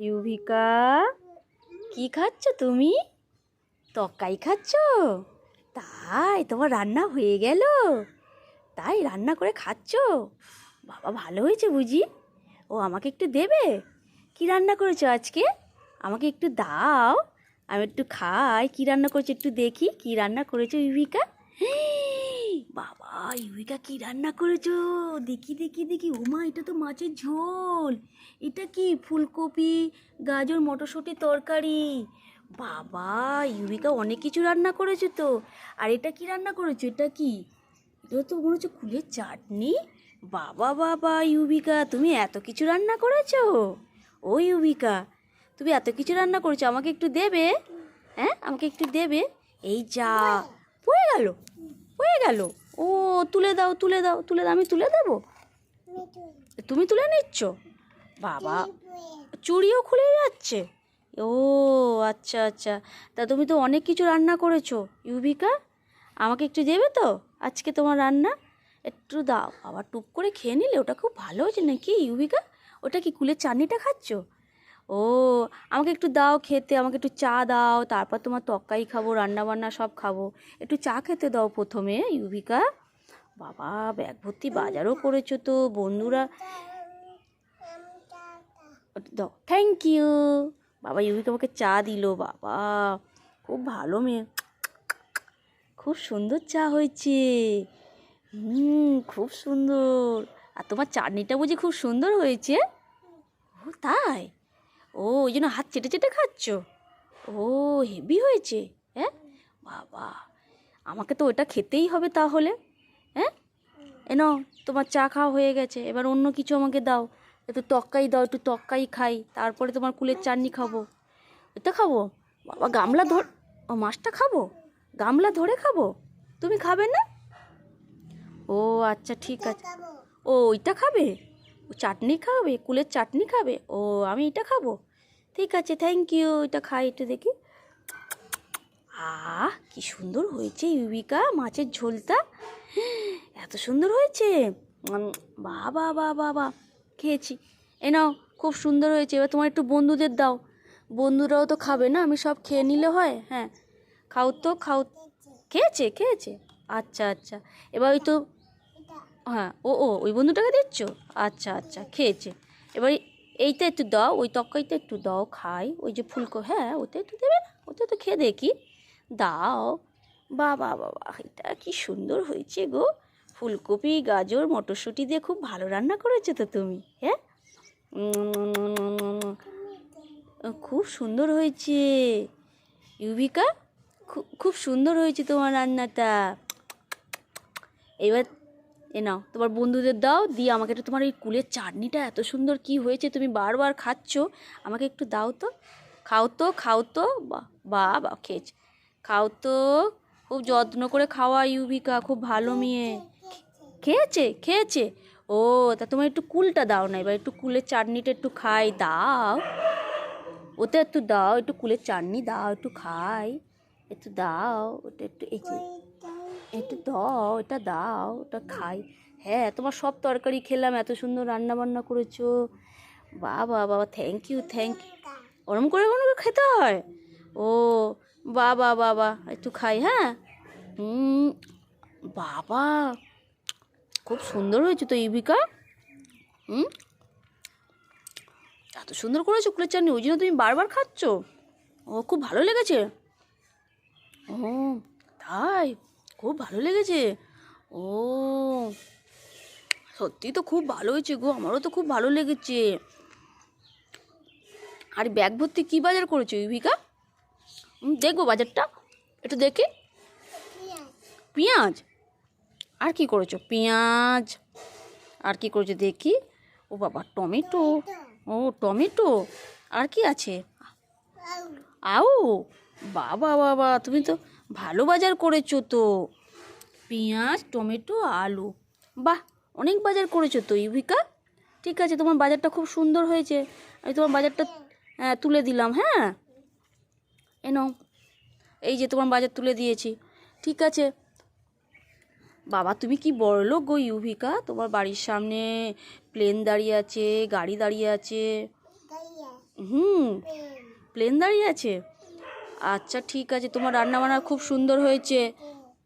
ইউভিকা, কি খাচ্ছ তুমি? তকাই খাচ্ছ? তাই, তোমার রান্না হয়ে গেল। তাই রান্না করে খাচ্ছ? বাবা, ভালো হয়েছে বুঝি? ও আমাকে একটু দেবে? কি রান্না করেছ আজকে? আমাকে একটু দাও। আমি একটু খাই। কি রান্না করেছ একটু দেখি। কি রান্না করেছ ইউভিকা? বাবা ইউভিকা কি রান্না করেছ? দেখি দেখি দেখি। ওমা এটা তো মাছের ঝোল। এটা কি ফুলকপি, গাজর, মটরশুঁটি, তরকারি? বাবা ইউভিকা অনেক কিছু রান্না করেছ তো। আর এটা কি রান্না করেছ? এটা কি? এটা তো মনে হচ্ছে কুলের চাটনি। বাবা বাবা ইউভিকা তুমি এত কিছু রান্না করেছ? ও ইউভিকা তুমি এত কিছু রান্না করেছ? আমাকে একটু দেবে? হ্যাঁ আমাকে একটু দেবে? এই যা পড়ে গেল পড়ে গেল। ও তুলে দাও তুলে দাও তুলে দাও আমি তুলে দেবো? তুমি তুলে নিচ্ছ? বাবা চুড়িও খুলে যাচ্ছে? ও আচ্ছা আচ্ছা। তা তুমি তো অনেক কিছু রান্না করেছ ইউভিকা। আমাকে একটু দেবে তো? আজকে তোমার রান্না? একটু দাও। আবার টুক করে খেয়ে নিলে ওটা খুব ভালো হয়েছে নাকি ইউভিকা? ওটা কি কুলের চাটনিটা খাচ্ছ? ও, আমাকে একটু দাও খেতে, আমাকে একটু চা দাও, তারপর তোমার তক্কাই খাব রান্না বান্না সব খাব। একটু চা খেতে দাও প্রথমে, ইউভিকা। বাবা, ব্যাগ ভর্তি বাজারও করেছ তো, বন্ধুরা। দাও থ্যাংক ইউ বাবা, ইউভিকা আমাকে চা দিল, বাবা। খুব ভালো মেয়ে। খুব সুন্দর চা হয়েছে। হুম, খুব সুন্দর। আর তোমার চাটনিটা বুঝি খুব সুন্দর হয়েছে? ও, তাই? ও ওই জন্য হাত চেটে চেটে খাচ্ছ? ও, হেভি হয়েছে হ্যাঁ? বাবা, আমাকে তো ওটা খেতেই হবে তাহলে হ্যাঁ? এনো তোমার চা খাওয়া হয়ে গেছে, এবার অন্য কিছু আমাকে দাও। একটু তক্কাই দাও, একটু তক্কাই খাই, তারপরে তোমার কুলের চাটনি খাব। এটা খাব? বাবা, গামলা ধর, ও, মাছটা খাব? গামলা ধরে খাব? তুমি খাবে না? ও আচ্ছা ঠিক আছে। ও, ওইটা খাবে? ও, চাটনি খাবে, কুলের চাটনি খাবে? ও, আমি এটা খাব? ঠিক আছে থ্যাংক ইউ এটা খাই একটু দেখি। আহ, কি সুন্দর হয়েছে ইউবিকা, মাছের ঝোলটা। এত সুন্দর হয়েছে। বাবা বা বাবা। খেয়েছি। এ নাও, খুব সুন্দর হয়েছে। এবার তোমার একটু বন্ধুদের দাও। বন্ধুরাও তো খাবে না, আমি সব খেয়ে নিলে হয়? হ্যাঁ। খাও তো, খাও। খেয়েছে খেয়েছে। আচ্ছা আচ্ছা। এবার ওই তো হ্যাঁ ও ও, ওই বন্ধুটাকে দিচ্ছ? আচ্ছা আচ্ছা খেয়েছে। এবার এইটা একটু দাও, ওই তরকারিটা একটু দাও, খাই। ওই যে ফুলকো হ্যাঁ ওটা একটু দেবে না? ওটা তো খেয়ে দেখি। দাও। বাবা বাবা, এটা কি সুন্দর হয়েছে গো। ফুলকপি, গাজর, মটরশুঁটি দিয়ে খুব ভালো রান্না করেছ তো তুমি হ্যাঁ? খুব সুন্দর হয়েছে। ইউবিকা খুব সুন্দর হয়েছে তোমার রান্নাটা। এবার এ নাও তোমার বন্ধুদের দাও দিয়ে আমাকে একটু তোমার ওই কুলের চাটনিটা এত সুন্দর কি হয়েছে তুমি বারবার খাচ্ছ আমাকে একটু দাও তো। খাও তো খাও তো বা বা খেয়েছে। খাও তো খুব যত্ন করে খাওয়া ইউবিকা খুব ভালো মেয়ে। খেয়েছে। খেয়েছে ও তা তোমার একটু কুলটা দাও না এবার একটু কুলের চাটনিটা একটু খাই দাও। ওতে একটু দাও একটু কুলের চাটনি দাও একটু খাই একটু দাও ওটা একটু এই যে একটু দাও, এটা দাও ওটা খাই। হ্যাঁ তোমার সব তরকারি খেলাম, এত সুন্দর রান্না বান্না করেছ। বাবা বাবা থ্যাংক ইউ থ্যাংক ইউ ওরম করে কোনো খেতে হয়? ও, বাবা বাবা, একটু খাই হ্যাঁ? হুম বাবা, খুব সুন্দর হয়েছে তো ইবিকা। হুম এত সুন্দর করেছ কুলের চাটনি, ওই জন্য তুমি বারবার খাচ্ছ? ও, খুব ভালো লেগেছে। ও, তাই? খুব ভালো লেগেছে। ও সত্যি তো খুব ভালো হয়েছে গো, আমারও তো খুব ভালো লেগেছে। আর ব্যাগ ভর্তি কী বাজার করেছ, ইভিকা? দেখব বাজারটা, একটু দেখে। পেঁয়াজ। আর কি করেছ? পেঁয়াজ। আর কি করেছ দেখি? ও বাবা, টমেটো। ও, টমেটো। আর কি আছে? আও বাবা বাবা, তুমি তো ভালো বাজার করেছ তো। পেঁয়াজ টমেটো আলু। বাহ অনেক বাজার করেছ তো ইউভিকা ঠিক আছে তোমার বাজারটা খুব সুন্দর হয়েছে। আমি তোমার বাজারটা তুলে দিলাম হ্যাঁ? এ নাও এই যে তোমার বাজার তুলে দিয়েছি। ঠিক আছে। বাবা তুমি কি বড়লোক গো ইউভিকা? তোমার বাড়ির সামনে প্লেন দাঁড়িয়ে আছে গাড়ি দাঁড়িয়ে আছে। হুম প্লেন দাঁড়িয়ে আছে? আচ্ছা ঠিক আছে। তোমার রান্না বান্না খুব সুন্দর হয়েছে।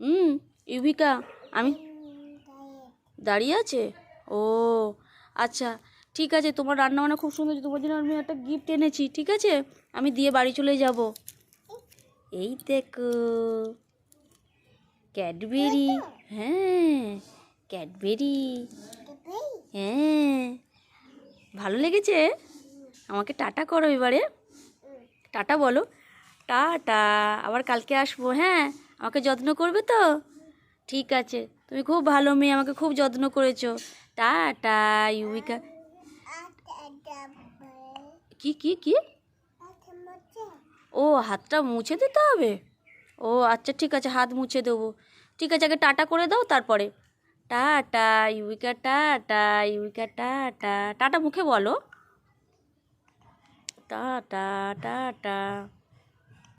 হুম ইউভিকা আমি দাঁড়িয়ে আছে? ও আচ্ছা ঠিক আছে। তোমার রান্না বান্না খুব সুন্দর তোমার জন্য আমি একটা গিফট এনেছি, ঠিক আছে? আমি দিয়ে বাড়ি চলে যাব। এই দেখো, ক্যাডবেরি হ্যাঁ ক্যাডবেরি হ্যাঁ। ভালো লেগেছে? আমাকে টাটা করো এবারে। টাটা বলো। টাটা, আবার কালকে আসব হ্যাঁ? আমাকে যত্ন করবে তো? ঠিক আছে। তুমি খুব ভালো মেয়ে, আমাকে খুব যত্ন করেছ। টাটা ইউবিকা কি কি কি? ও, হাতটা মুছে দিতে হবে? ও আচ্ছা ঠিক আছে, হাত মুছে দেবো। ঠিক আছে, আগে টাটা করে দাও, তারপরে। টাটা ইউবিকা টাটা ইউবিকা টাটা। টাটা মুখে বলো। Tata tata.